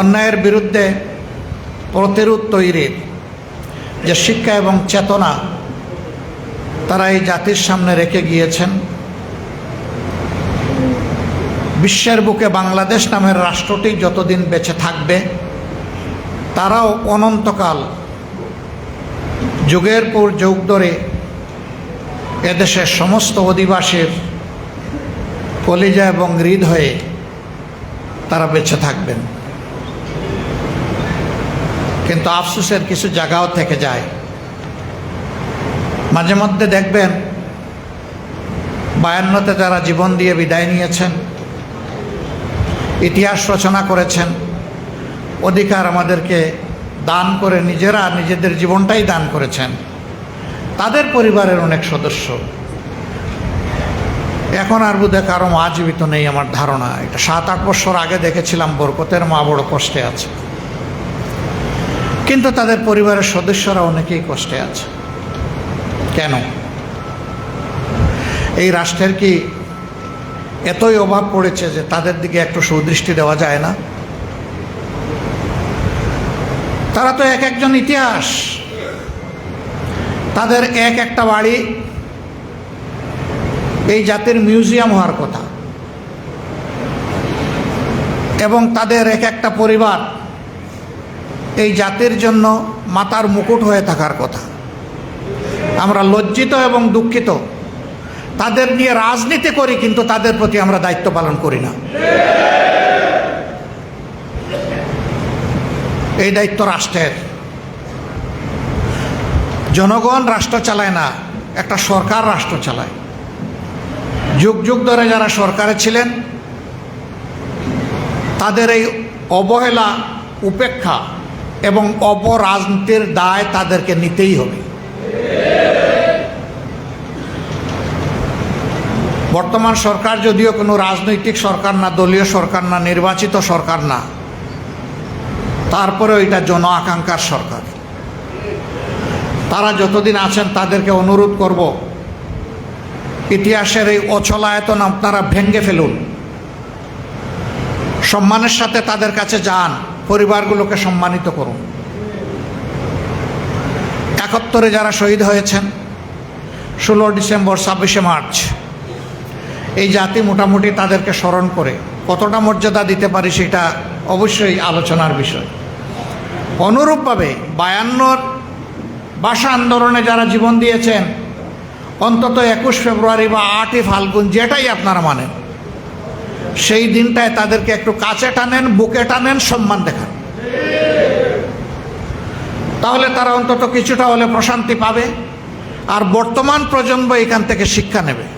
অন্যায়ের বিরুদ্ধে প্রতিরোধ তৈরির যে শিক্ষা এবং চেতনা তারা এই জাতির সামনে রেখে গিয়েছেন। বিশ্বের বুকে বাংলাদেশ নামের রাষ্ট্রটি যতদিন বেঁচে থাকবে, তারাও অনন্তকাল যুগের পর যুগ ধরে এদেশের সমস্ত অধিবাসীর কলিজা এবং হৃদ হয়ে তারা বেঁচে থাকবেন। কিন্তু আফসোসের কিছু জায়গাও থেকে যায়। মাঝে মধ্যে দেখবেন, বায়ান্নতে যারা জীবন দিয়ে বিদায় নিয়েছেন, ইতিহাস রচনা করেছেন, অধিকার আমাদেরকে দান করে নিজেরা নিজেদের জীবনটাই দান করেছেন, তাদের পরিবারের অনেক সদস্য। এখন আর বোধ কারও মা জীবিত নেই আমার ধারণা। এটা সাত, আট বছর আগে দেখেছিলাম, বরকতের মা বড় কষ্টে আছে। কিন্তু তাদের পরিবারের সদস্যরা অনেকেই কষ্টে আছে। কেন? এই রাষ্ট্রের কি এতই অভাব পড়েছে যে তাদের দিকে একটু সুদৃষ্টি দেওয়া যায় না? তারা তো এক একজন ইতিহাস। তাদের এক একটা বাড়ি এই জাতির মিউজিয়াম হওয়ার কথা। এবং তাদের এক একটা পরিবার এই জাতির জন্য মাতার মুকুট হয়ে থাকার কথা। আমরা লজ্জিত এবং দুঃখিত। তাদের নিয়ে রাজনীতি করি, কিন্তু তাদের প্রতি আমরা দায়িত্ব পালন করি না। এই দায়িত্ব রাষ্ট্রের। জনগণ রাষ্ট্র চালায় না, একটা সরকার রাষ্ট্র চালায়। যুগ যুগ ধরে যারা সরকারে ছিলেন, তাদের এই অবহেলা, উপেক্ষা এবং অপরাজনীতির দায় তাদেরকে নিতেই হবে। বর্তমান সরকার যদিও কোনো রাজনৈতিক সরকার না, দলীয় সরকার না, নির্বাচিত সরকার না, তারপরেও এটা জন আকাঙ্ক্ষার সরকার। তারা যতদিন আছেন তাদেরকে অনুরোধ করব, ইতিহাসের এই অচলায়তন আপনারা ভেঙ্গে ফেলুন। সম্মানের সাথে তাদের কাছে যান। পরিবারগুলোকে সম্মানিত করুন। একাত্তরে যারা শহীদ হয়েছেন, ষোলো ডিসেম্বর, ছাব্বিশে মার্চ, এই জাতি মোটামুটি তাদেরকে স্মরণ করে কতটা মর্যাদা দিতে পারি সেটা অবশ্যই আলোচনার বিষয়। অনুরূপভাবে বায়ান্নর ভাষা আন্দোলনে যারা জীবন দিয়েছেন, অন্তত একুশ ফেব্রুয়ারি বা আটই ফাল্গুন, যেটাই আপনারা মানেন সেই দিনটায় তাদেরকে একটু কাছে টানেন, বুকে টানেন, সম্মান দেখান। তাহলে তারা অন্তত কিছুটা হলে প্রশান্তি পাবে, আর বর্তমান প্রজন্ম এখান থেকে শিক্ষা নেবে।